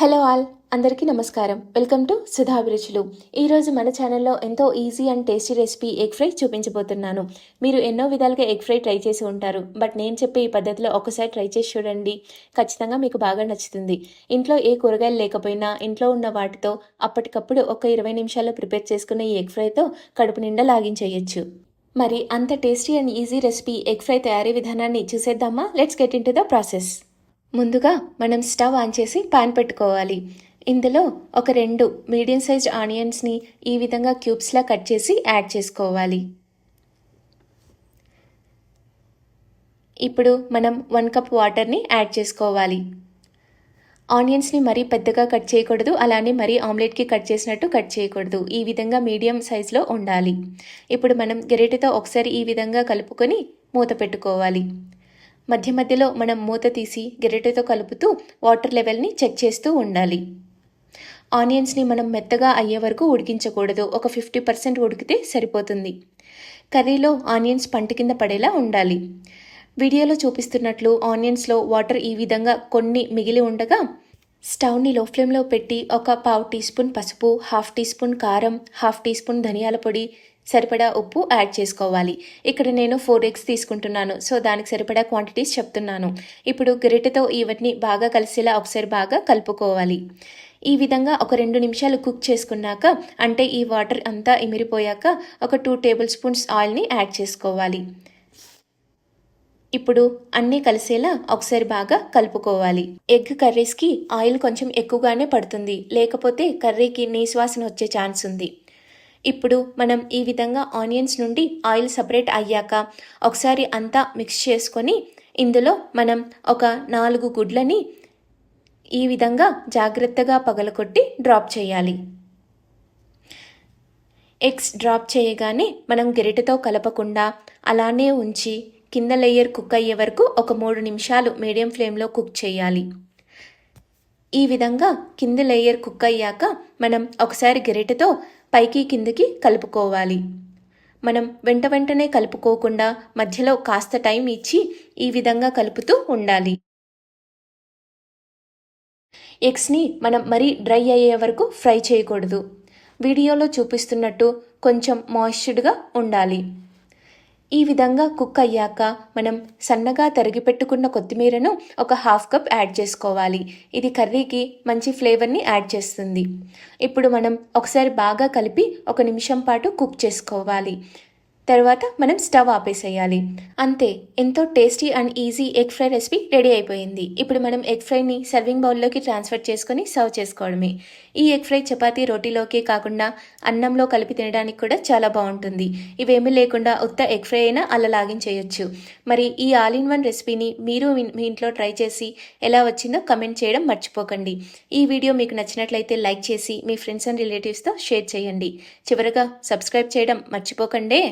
Hello all అందరికీ నమస్కారం. Welcome to సుధాభిరుచులు ఈరోజు మన ఛానల్లో ఎంతో easy and tasty recipe egg fry చూపించబోతున్నాను. మీరు ఎన్నో విధాలుగా ఎగ్ ఫ్రై ట్రై చేసి ఉంటారు బట్ నేను చెప్పే ఈ పద్ధతిలో ఒకసారి ట్రై చేసి చూడండి. ఖచ్చితంగా మీకు బాగా నచ్చుతుంది. ఇంట్లో ఏ కూరగాయలు లేకపోయినా ఇంట్లో ఉన్న వాటితో అప్పటికప్పుడు ఒక ఇరవై నిమిషాల్లో ప్రిపేర్ చేసుకున్న ఈ ఎగ్ ఫ్రైతో కడుపు నిండా లాగించేయచ్చు. మరి అంత tasty and easy recipe egg fry తయారీ విధానాన్ని చూసేద్దామా? Let's get into the process. ముందుగా మనం స్టవ్ ఆన్ చేసి పాన్ పెట్టుకోవాలి. ఇందులో ఒక రెండు మీడియం సైజ్ ఆనియన్స్ని ఈ విధంగా క్యూబ్స్లా కట్ చేసి యాడ్ చేసుకోవాలి. ఇప్పుడు మనం వన్ కప్ వాటర్ని యాడ్ చేసుకోవాలి. ఆనియన్స్ని మరీ పెద్దగా కట్ చేయకూడదు అలానే మరీ ఆమ్లెట్కి కట్ చేసినట్టు కట్ చేయకూడదు. ఈ విధంగా మీడియం సైజులో ఉండాలి. ఇప్పుడు మనం గెరెటితో ఒకసారి ఈ విధంగా కలుపుకొని మూత పెట్టుకోవాలి. మధ్య మధ్యలో మనం మూత తీసి గెరిటెతో కలుపుతూ వాటర్ లెవెల్ని చెక్ చేస్తూ ఉండాలి. ఆనియన్స్ని మనం మెత్తగా అయ్యే వరకు ఉడికించకూడదు. ఒక ఫిఫ్టీ పర్సెంట్ ఉడికితే సరిపోతుంది. కర్రీలో ఆనియన్స్ పంట కింద పడేలా ఉండాలి. వీడియోలో చూపిస్తున్నట్లు ఆనియన్స్లో వాటర్ ఈ విధంగా కొన్ని మిగిలి ఉండగా స్టవ్ని లో ఫ్లేమ్లో పెట్టి ఒక పావు టీ స్పూన్ పసుపు హాఫ్ టీ స్పూన్ కారం హాఫ్ టీ స్పూన్ ధనియాల పొడి సరిపడా ఉప్పు యాడ్ చేసుకోవాలి. ఇక్కడ నేను ఫోర్ ఎగ్స్ తీసుకుంటున్నాను. సో దానికి సరిపడా క్వాంటిటీస్ చెప్తున్నాను. ఇప్పుడు గరిటెతో ఇవన్నీ బాగా కలిసేలా ఒకసారి బాగా కలుపుకోవాలి. ఈ విధంగా ఒక రెండు నిమిషాలు కుక్ చేసుకున్నాక అంటే ఈ వాటర్ అంతా ఇమిరిపోయాక ఒక టూ టేబుల్ స్పూన్స్ ఆయిల్ని యాడ్ చేసుకోవాలి. ఇప్పుడు అన్నీ కలిసేలా ఒకసారి బాగా కలుపుకోవాలి. ఎగ్ కర్రీస్కి ఆయిల్ కొంచెం ఎక్కువగానే పడుతుంది. లేకపోతే కర్రీకి నీశ్వాసన వచ్చే ఛాన్స్ ఉంది. ఇప్పుడు మనం ఈ విధంగా ఆనియన్స్ నుండి ఆయిల్ సపరేట్ అయ్యాక ఒకసారి అంతా మిక్స్ చేసుకొని ఇందులో మనం ఒక నాలుగు గుడ్లని ఈ విధంగా జాగ్రత్తగా పగలకొట్టి డ్రాప్ చేయాలి. ఎగ్స్ డ్రాప్ చేయగానే మనం గెరిటతో కలపకుండా అలానే ఉంచి కింద లేయర్ కుక్ అయ్యే వరకు ఒక మూడు నిమిషాలు మీడియం ఫ్లేమ్లో కుక్ చేయాలి. ఈ విధంగా కింది లేయర్ కుక్ అయ్యాక మనం ఒకసారి గెరిటతో పైకి కిందికి కలుపుకోవాలి. మనం వెంట వెంటనే కలుపుకోకుండా మధ్యలో కాస్త టైం ఇచ్చి ఈ విధంగా కలుపుతూ ఉండాలి. ఎగ్స్ని మనం మరీ డ్రై అయ్యే వరకు ఫ్రై చేయకూడదు. వీడియోలో చూపిస్తున్నట్టు కొంచెం మాయిశ్చర్డ్గా ఉండాలి. ఈ విధంగా కుక్ అయ్యాక మనం సన్నగా తరిగి పెట్టుకున్న కొత్తిమీరను ఒక హాఫ్ కప్ యాడ్ చేసుకోవాలి. ఇది కర్రీకి మంచి ఫ్లేవర్ని యాడ్ చేస్తుంది. ఇప్పుడు మనం ఒకసారి బాగా కలిపి ఒక నిమిషం పాటు కుక్ చేసుకోవాలి. తర్వాత మనం స్టవ్ ఆపేసేయాలి. అంతే ఎంతో tasty and easy egg fry recipe ready అయిపోయింది. ఇప్పుడు మనం ఎగ్ ఫ్రైని సర్వింగ్ బౌల్లోకి ట్రాన్స్ఫర్ చేసుకొని సర్వ్ చేసుకోవడమే. ఈ ఎగ్ ఫ్రై చపాతీ రోటీలోకే కాకుండా అన్నంలో కలిపి తినడానికి కూడా చాలా బాగుంటుంది. ఇవేమీ లేకుండా ఉత్త ఎగ్ ఫ్రై అయినా అలా లాగిన్ చేయొచ్చు. మరి ఈ ఆల్ ఇన్ వన్ రెసిపీని మీరు మీ ఇంట్లో ట్రై చేసి ఎలా వచ్చిందో కమెంట్ చేయడం మర్చిపోకండి. ఈ వీడియో మీకు నచ్చినట్లయితే లైక్ చేసి మీ ఫ్రెండ్స్ అండ్ రిలేటివ్స్తో షేర్ చేయండి. చివరగా సబ్స్క్రైబ్ చేయడం మర్చిపోకండే.